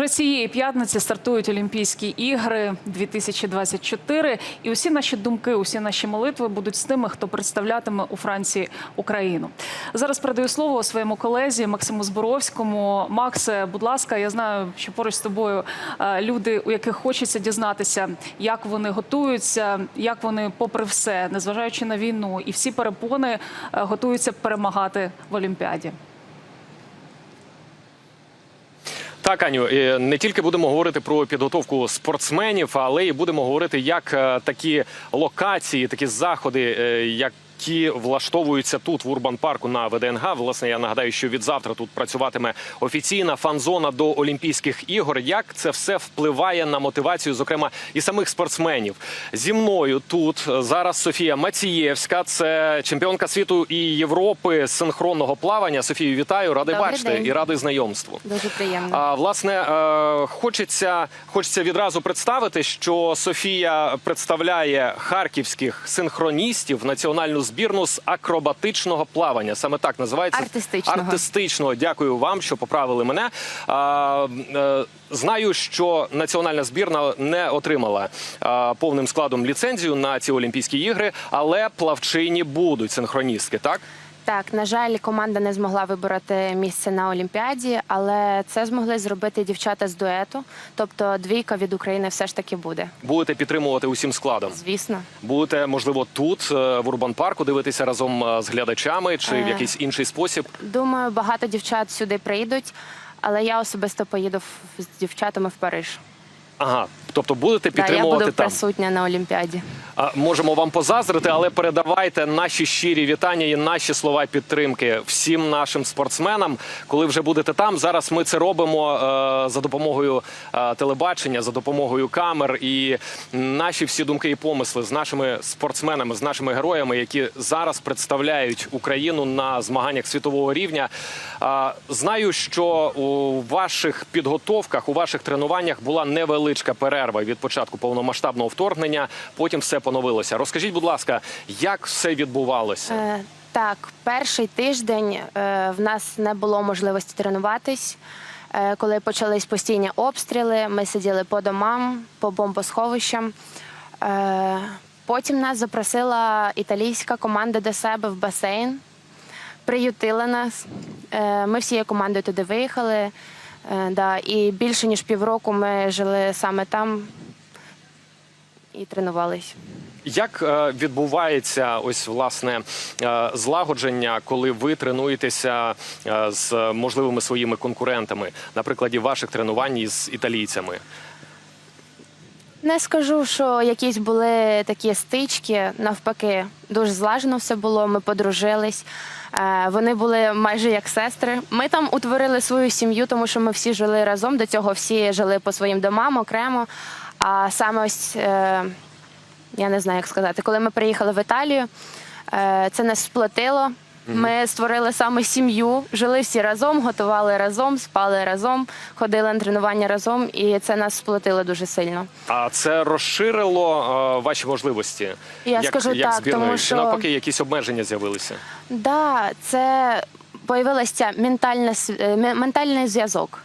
Вже цієї п'ятниці стартують Олімпійські ігри 2024. І усі наші думки, усі наші молитви будуть з тими, хто представлятиме у Франції Україну. Зараз передаю слово своєму колезі Максиму Зборовському. Максе, будь ласка, я знаю, що поруч з тобою е, люди, у яких хочеться дізнатися, як вони готуються, як вони, попри все, незважаючи на війну і всі перепони, е, готуються перемагати в Олімпіаді. Так, Аню, не тільки будемо говорити про підготовку спортсменів, але й будемо говорити, як е, такі локації, такі заходи, е, які влаштовуються тут в Урбан парку на ВДНГ. Власне, я нагадаю, що від завтра тут працюватиме офіційна фан-зона до Олімпійських ігор. Як це все впливає на мотивацію, зокрема і самих спортсменів? Зі мною тут зараз Софія Мацієвська, це чемпіонка світу і Європи з синхронного плавання. Софію, вітаю, радий Добрий бачити день. і радий знайомству. Дуже приємно. А, власне, е, хочеться, хочеться відразу представити, що Софія представляє харківських синхроністів національну збірну з акробатичного плавання. Саме так називається Артистичного. Артистичного. Дякую вам, що поправили мене. А, е, Знаю, що національна збірна не отримала а, повним складом ліцензію на ці Олімпійські ігри, але плавчині будуть синхроністки, так? Так, на жаль, команда не змогла вибороти місце на Олімпіаді, але це змогли зробити дівчата з дуету. Тобто двійка від України все ж таки буде. Будете підтримувати усім складом. Звісно. Будете можливо тут е, в Урбан парку дивитися разом е, з глядачами чи в Е. якийсь інший спосіб. Думаю, багато дівчат сюди прийдуть, але я особисто поїду з дівчатами в Париж. Ага, тобто будете Да, я підтримувати буду там. присутня на Олімпіаді. Можемо вам позаздрити, але передавайте наші щирі вітання і наші слова підтримки всім нашим спортсменам. Коли вже будете там, зараз ми це робимо е, за допомогою е, телебачення, за допомогою камер. І наші всі думки і помисли з нашими спортсменами, з нашими героями, які зараз представляють Україну на змаганнях світового рівня. Знаю, що у ваших підготовках, у ваших тренуваннях була невеличка перерва від початку повномасштабного вторгнення. Потім все поновилося. Розкажіть, будь ласка, як все відбувалося? Е, так, перший тиждень е, в нас не було можливості тренуватись. Е, коли почались постійні обстріли, ми сиділи по домам, по бомбосховищам. Е, потім нас запросила італійська команда до себе в басейн, приютила нас. Е, ми всією командою туди виїхали. Е, да, і більше ніж півроку ми жили саме там і тренувались. Як е, відбувається ось власне е, злагодження, коли ви тренуєтеся е, з можливими своїми конкурентами, на прикладі ваших тренувань із італійцями? Не скажу, що якісь були такі стички. Навпаки, дуже злажено все було. Ми подружились. Вони були майже як сестри. Ми там утворили свою сім'ю, тому що ми всі жили разом. До цього всі жили по своїм домам окремо. А саме ось я не знаю, як сказати, коли ми приїхали в Італію, е, це нас сплотило. Ми створили саме сім'ю, жили всі разом, готували разом, спали разом, ходили на тренування разом, і це нас сплотило дуже сильно. А це розширило е, ваші можливості? Я як, скажу як так, збірної? тому що- навпаки якісь обмеження з'явилися? Да, це появилася ментальна е, ментальний зв'язок.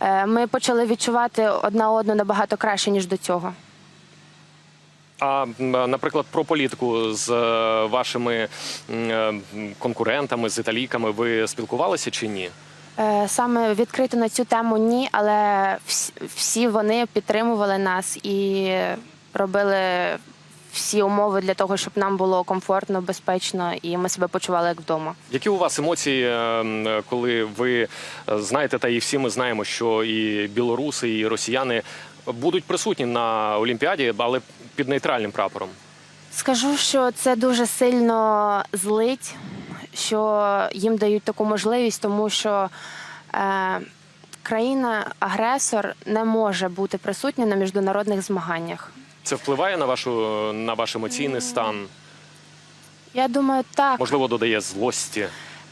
Е, Ми почали відчувати одна одну набагато краще ніж до цього. А наприклад, про політику з е, вашими е, конкурентами, з італійками, ви спілкувалися чи ні? Е, Саме відкрито на цю тему ні, але всі вони підтримували нас і робили всі умови для того, щоб нам було комфортно, безпечно і ми себе почували як вдома. Які у вас емоції, коли ви знаєте, та і всі ми знаємо, що і білоруси, і росіяни будуть присутні на Олімпіаді, але під нейтральним прапором? Скажу, що це дуже сильно злить, що їм дають таку можливість, тому що е, країна-агресор не може бути присутня на міжнародних змаганнях. Це впливає на вашу на ваш емоційний стан? Я думаю, так. Можливо, додає злості.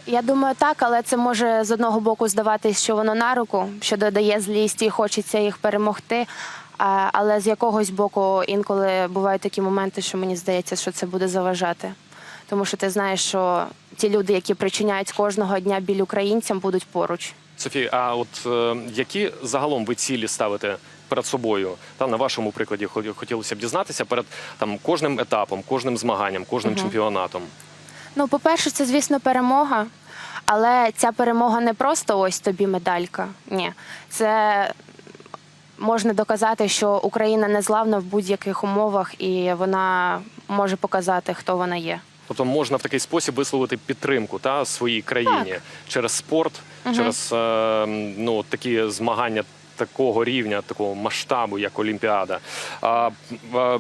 Я думаю, так, але це може з одного боку здаватись, що воно на руку, що додає злість і хочеться їх перемогти. А, але з якогось боку інколи бувають такі моменти, що мені здається, що це буде заважати. Тому що ти знаєш, що ті люди, які причиняють кожного дня біль українцям, будуть поруч. Софія, а от е, які загалом ви цілі ставите перед собою? Та на вашому прикладі хотілося б дізнатися перед там кожним етапом, кожним змаганням, кожним чемпіонатом. Ну, по-перше, це, звісно, перемога. Але ця перемога не просто ось тобі медалька. Ні. Це можна доказати, що Україна незламна в будь-яких умовах, і вона може показати, хто вона є. Тобто можна в такий спосіб висловити підтримку та своїй країні Так. через спорт, через е, ну такі змагання такого рівня, такого масштабу, як Олімпіада. А, е,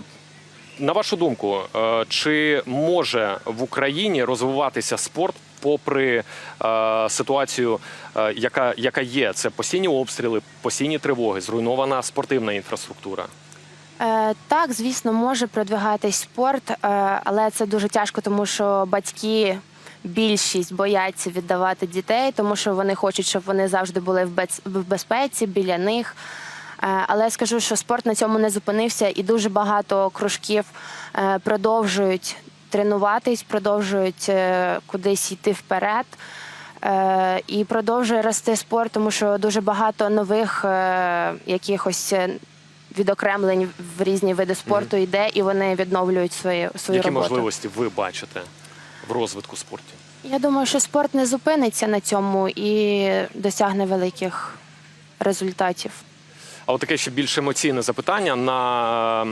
на вашу думку, е, чи може в Україні розвиватися спорт попри е, ситуацію, е, яка, яка є? Це постійні обстріли, постійні тривоги, зруйнована спортивна інфраструктура. Так, звісно, може продвигатись спорт, але це дуже тяжко, тому що батьки. Більшість бояться віддавати дітей, тому що вони хочуть, щоб вони завжди були в безпеці біля них. Е, Але я скажу, що спорт на цьому не зупинився, і дуже багато кружків е, продовжують тренуватись, продовжують е, кудись йти вперед. І продовжує рости спорт, тому що дуже багато нових якихось відокремлень в різні види спорту йде, і вони відновлюють свої, свою Які роботу. можливості ви бачите в розвитку спорту? Я думаю, що спорт не зупиниться на цьому і досягне великих результатів. А от таке ще більш емоційне запитання на,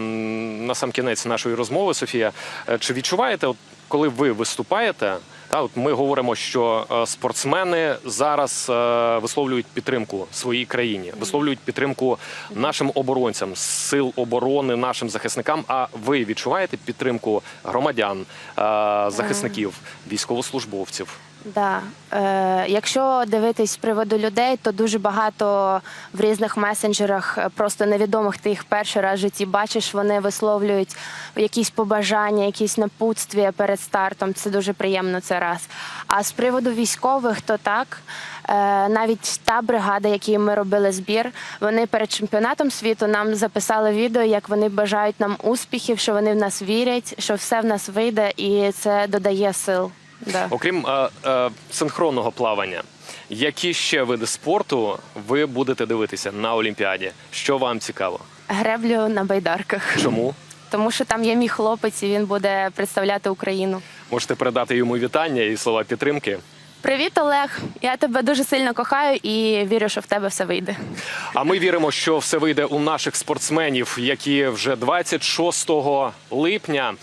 на сам кінець нашої розмови, Софія. Е, Чи відчуваєте, от, коли ви виступаєте? Та от ми говоримо, що е, спортсмени зараз е, висловлюють підтримку своїй країні, висловлюють підтримку нашим оборонцям, сил оборони, нашим захисникам. А ви відчуваєте підтримку громадян, е, захисників, військовослужбовців? Да. Е, якщо дивитись з приводу людей, то дуже багато в різних месенджерах е, просто невідомих ти їх перший раз в житті бачиш, вони висловлюють якісь побажання, якісь напутствія перед стартом. Це дуже приємно це раз. А з приводу військових, то так. Е, навіть та бригада, якій ми робили збір, вони перед чемпіонатом світу нам записали відео, як вони бажають нам успіхів, що вони в нас вірять, що все в нас вийде, і це додає сил. Да. Окрім е, е, синхронного плавання, які ще види спорту ви будете дивитися на Олімпіаді? Що вам цікаво? Греблю на байдарках, Чому? тому що там є мій хлопець, і він буде представляти Україну. Можете передати йому вітання і слова підтримки. Привіт, Олег! Я тебе дуже сильно кохаю і вірю, що в тебе все вийде. А ми віримо, що все вийде у наших спортсменів, які вже 26 липня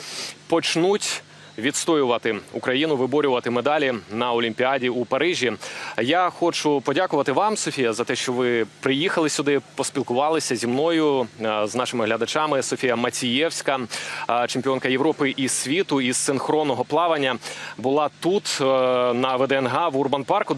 почнуть. Відстоювати Україну, виборювати медалі на Олімпіаді у Парижі. Я хочу подякувати вам, Софія, за те, що ви приїхали сюди, поспілкувалися зі мною е, з нашими глядачами. Софія Мацієвська, е, чемпіонка Європи і світу із синхронного плавання, була тут е, на ВДНГ в Урбан Парку.